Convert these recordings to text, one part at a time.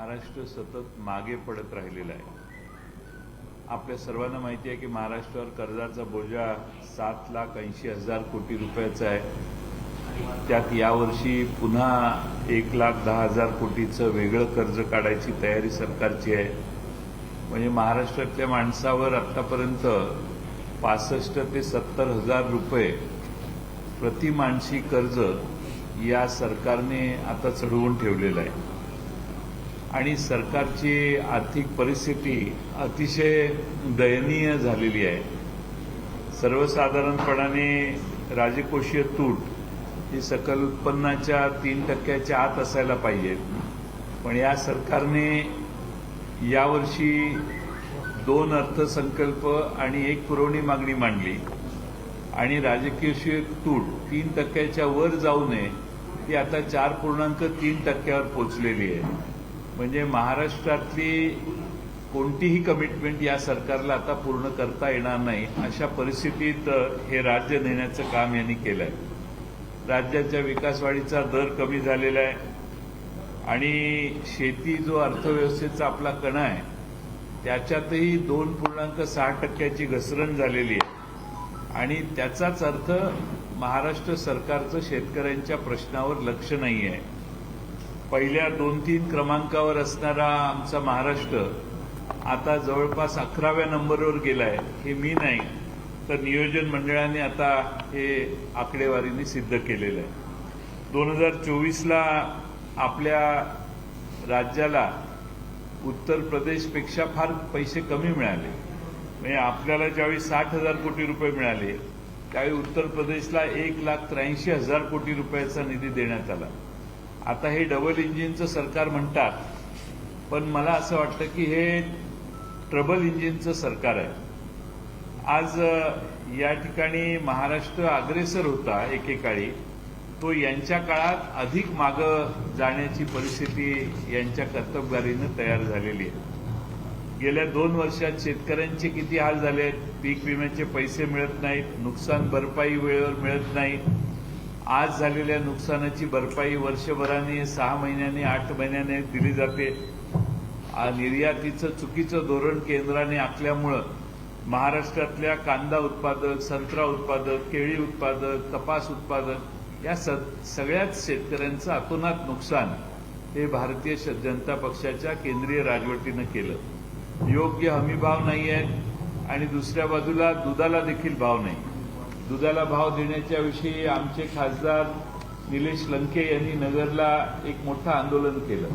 महाराष्ट्र सतत मागे पडत राहिलेला आहे. आपल्या सर्वांना माहिती आहे की महाराष्ट्रावर कर्जाचा बोजा सात लाख ऐंशी हजार कोटी रुपयाचा आहे. त्यात यावर्षी पुन्हा एक लाख दहा हजार कोटीचं वेगळं कर्ज काढायची तयारी सरकारची आहे. म्हणजे महाराष्ट्रातल्या माणसावर आतापर्यंत पासष्ट ते सत्तर हजार रुपये प्रतिमानशी कर्ज या सरकारने आता चढवून ठेवलेलं आहे. आणि सरकारची आर्थिक परिस्थिती अतिशय दयनीय झालेली आहे. सर्वसाधारणपणाने राजकोषीय तूट ही सकल उत्पन्नाच्या तीन टक्क्याच्या आत असायला पाहिजे. पण या सरकारने यावर्षी दोन अर्थसंकल्प आणि एक पुरवणी मागणी मांडली. आणि राजकीय तूट तीन टक्क्याच्या वर जाऊ नये ती आता चार पूर्णांक तीन टक्क्यावर पोचलेली आहे. म्हणजे महाराष्ट्रातली कोणतीही कमिटमेंट या सरकारला आता पूर्ण करता येणार नाही अशा परिस्थितीत हे राज्य नेण्याचं काम यांनी केलं आहे राज्याच्या विकासवाढीचा दर कमी झालेला आहे आणि शेती जो अर्थव्यवस्थेचा आपला कणा आहे त्याच्यातही दोन पूर्णांक सहा टक्क्याची घसरण झालेली आहे. आणि त्याचाच अर्थ महाराष्ट्र सरकारचं शेतकऱ्यांच्या प्रश्नावर लक्ष नाही आहे पहिल्या दोन तीन क्रमांकावर असणारा आमचा महाराष्ट्र आता जवळपास अकराव्या नंबरवर गेलाय हे मी नाही. तर नियोजन मंडळाने आता हे आकडेवारीने सिद्ध केलेलं आहे. दोन हजार चोवीसला आपल्या राज्याला उत्तर प्रदेशपेक्षा फार पैसे कमी मिळाले. म्हणजे आपल्याला ज्यावेळी साठ हजार कोटी रुपये मिळाले त्यावेळी उत्तर प्रदेशला एक लाख त्र्याऐंशी हजार कोटी रुपयाचा निधी देण्यात आला. आता हे डबल इंजिनचं सरकार म्हणतात पण मला असं वाटतं की हे ट्रबल इंजिनचं सरकार आहे. आज या ठिकाणी महाराष्ट्र अग्रेसर होता एकेकाळी. तो यांच्या काळात अधिक मागं जाण्याची परिस्थिती यांच्या कर्तबगारीनं तयार झालेली आहे. गेल्या दोन वर्षात शेतकऱ्यांचे किती हाल झाले आहेत पीक विम्याचे पैसे मिळत नाहीत नुकसान भरपाई वेळेवर मिळत नाही आज झालेल्या नुकसानाची भरपाई वर्षभराने सहा महिन्याने आठ महिन्याने दिली जाते. निर्यातीचं चुकीचं धोरण केंद्राने आखल्यामुळं महाराष्ट्रातल्या कांदा उत्पादक संत्रा उत्पादक केळी उत्पादक कपास उत्पादक या सगळ्याच शेतकऱ्यांचं अतोनात नुकसान हे भारतीय जनता पक्षाच्या केंद्रीय राजवटीनं केलं. योग्य हमीभाव नाही आहे आणि दुसऱ्या बाजूला दुधाला देखील भाव नाही. दुधाला भाव देण्याच्या विषयी आमचे खासदार निलेश लंके यांनी नगरला एक मोठं आंदोलन केलं.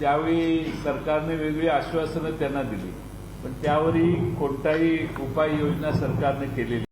त्यावेळी सरकारने वेगळी आश्वासनं त्यांना दिली. पण त्यावरही कोणताही उपाययोजना सरकारने केलेली